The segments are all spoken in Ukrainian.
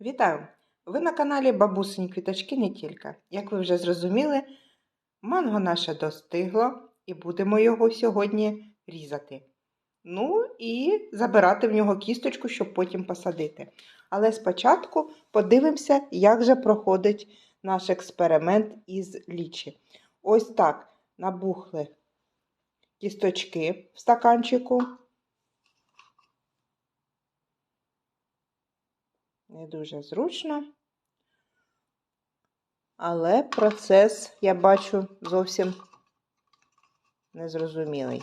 Вітаю! Ви на каналі Бабусині Квіточки не тільки. Як ви вже зрозуміли, манго наше достигло і будемо його сьогодні різати. Ну і забирати в нього кісточку, щоб потім посадити. Але спочатку подивимося, як же проходить наш експеримент із лічі. Ось так набухли кісточки в стаканчику. Не дуже зручно. Але процес, я бачу, зовсім незрозумілий.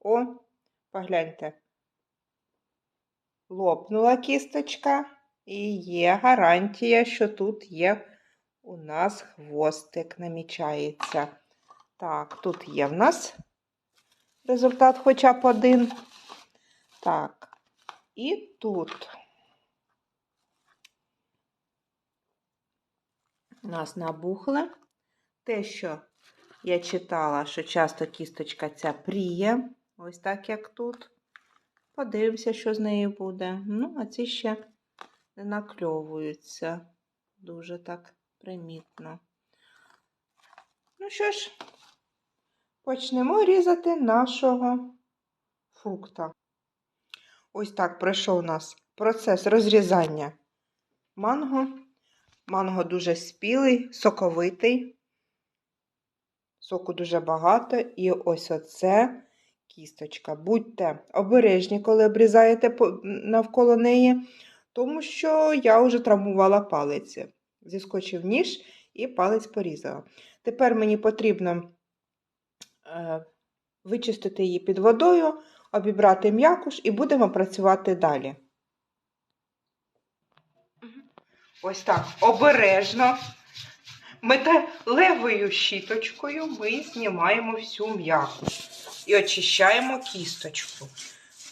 О, погляньте. Лопнула кісточка, і є гарантія, що тут є у нас хвостик намічається. Так, тут є в нас результат хоча б один. Так. І тут у нас набухле. Те, що я читала, що часто кісточка ця пріє, ось так як тут. Подивимося, що з нею буде. Ну, а ці ще не накльовуються. Дуже так примітно. Ну що ж, почнемо різати нашого фрукта. Ось так пройшов у нас процес розрізання манго. Манго дуже спілий, соковитий, соку дуже багато. І ось оце кісточка. Будьте обережні, коли обрізаєте навколо неї, тому що я вже травмувала палиці. Зіскочив ніж і палець порізала. Тепер мені потрібно е, вичистити її під водою обібрати м'якуш і будемо працювати далі. Ось так обережно металевою щіточкою ми знімаємо всю м'якуш і очищаємо кісточку.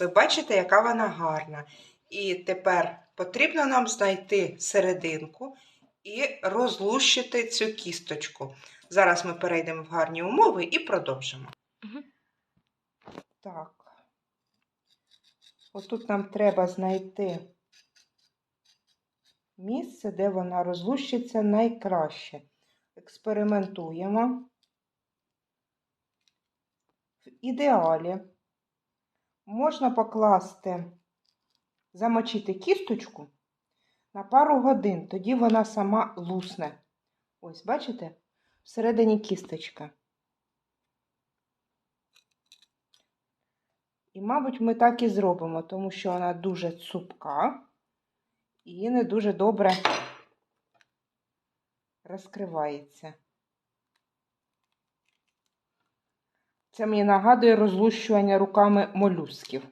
Ви бачите, яка вона гарна. І тепер потрібно нам знайти серединку і розлущити цю кісточку. Зараз ми перейдемо в гарні умови і продовжимо. Так. Отут нам треба знайти місце, де вона розлущиться найкраще. Експериментуємо. В ідеалі можна покласти, замочити кісточку на пару годин, тоді вона сама лусне. Ось, бачите? Всередині кісточка. І, мабуть, ми так і зробимо, тому що вона дуже цупка і не дуже добре розкривається. Це мені нагадує розлущування руками молюсків.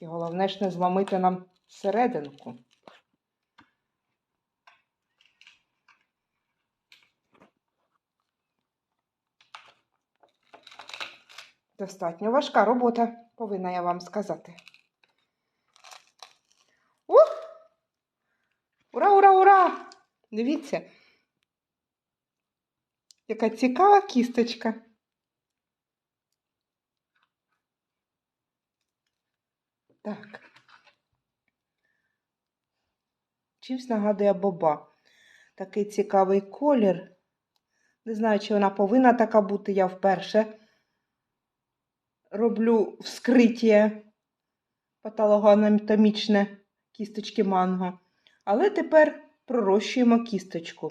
І головне ж не зламити нам серединку. Достатньо важка робота, повинна я вам сказати. Ух! Ура, ура, ура! Дивіться, яка цікава кісточка. Так. Чимсь нагадує боба. Такий цікавий колір. Не знаю, чи вона повинна така бути, я вперше роблю вскриття патологоанатомічне кісточки манго. Але тепер пророщуємо кісточку.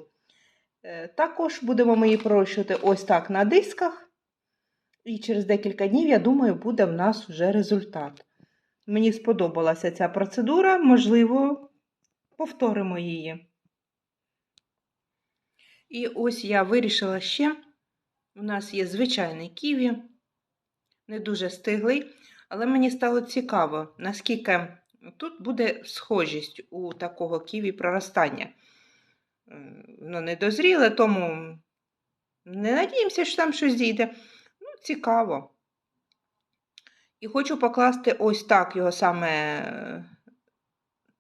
Е, також будемо ми її пророщувати ось так на дисках. І через декілька днів, я думаю, буде в нас вже результат. Мені сподобалася ця процедура, можливо, повторимо її. І ось я вирішила ще: у нас є звичайний ківі не дуже стиглий, але мені стало цікаво, наскільки тут буде схожість у такого ківі проростання. Воно не дозріле, тому не надіємося, що там щось зійде. Ну, цікаво. І хочу покласти ось так його саме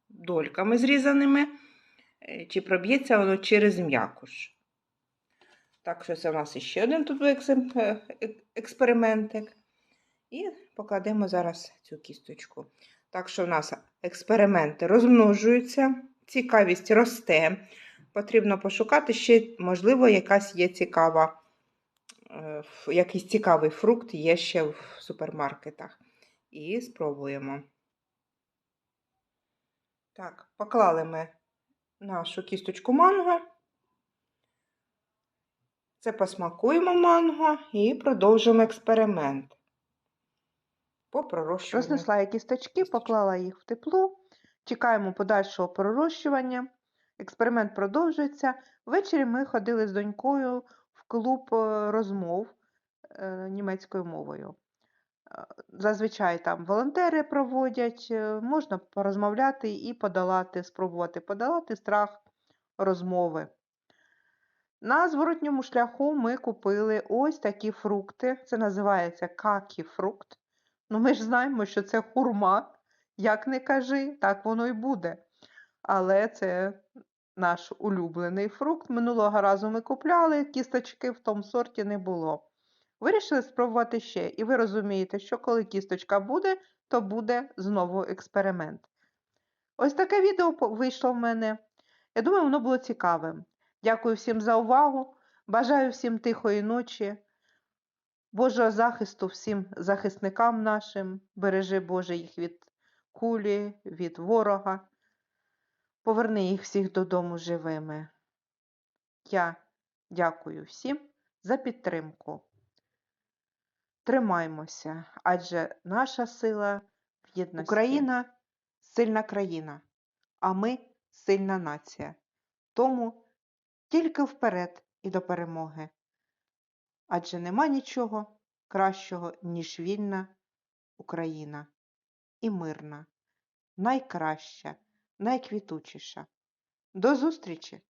дольками зрізаними, е, чи проб'ється воно через м'якуш. Так що це у нас ще один тут е, експериментик. І покладемо зараз цю кісточку. Так що в нас експерименти розмножуються, цікавість росте. Потрібно пошукати ще, можливо, якась є цікава, е, якийсь цікавий фрукт є ще в супермаркетах. І спробуємо. Так, поклали ми нашу кісточку манго. Це посмакуємо манго і продовжимо експеримент. По пророщуванню. Рознесла я кісточки, поклала їх в тепло. Чекаємо подальшого пророщування. Експеримент продовжується. Ввечері ми ходили з донькою в клуб е, розмов е, німецькою мовою. Е, Зазвичай там волонтери проводять, можна порозмовляти і подолати, спробувати подолати страх розмови. На зворотньому шляху ми купили ось такі фрукти. Це називається какі-фрукт. Ну, ми ж знаємо, що це хурма. Як не кажи, так воно й буде. Але це наш улюблений фрукт. Минулого разу ми купляли, кісточки в тому сорті не було. Вирішили спробувати ще. І ви розумієте, що коли кісточка буде, то буде знову експеримент. Ось таке відео вийшло в мене. Я думаю, воно було цікавим. Дякую всім за увагу. Бажаю всім тихої ночі. Божого захисту всім захисникам нашим. Бережи Боже їх від кулі, від ворога. Поверни їх всіх додому живими. Я дякую всім за підтримку. Тримаймося, адже наша сила в єдності. Україна сильна країна, а ми сильна нація. Тому тільки вперед і до перемоги. Адже нема нічого кращого, ніж вільна Україна і мирна, найкраща, найквітучіша. До зустрічі!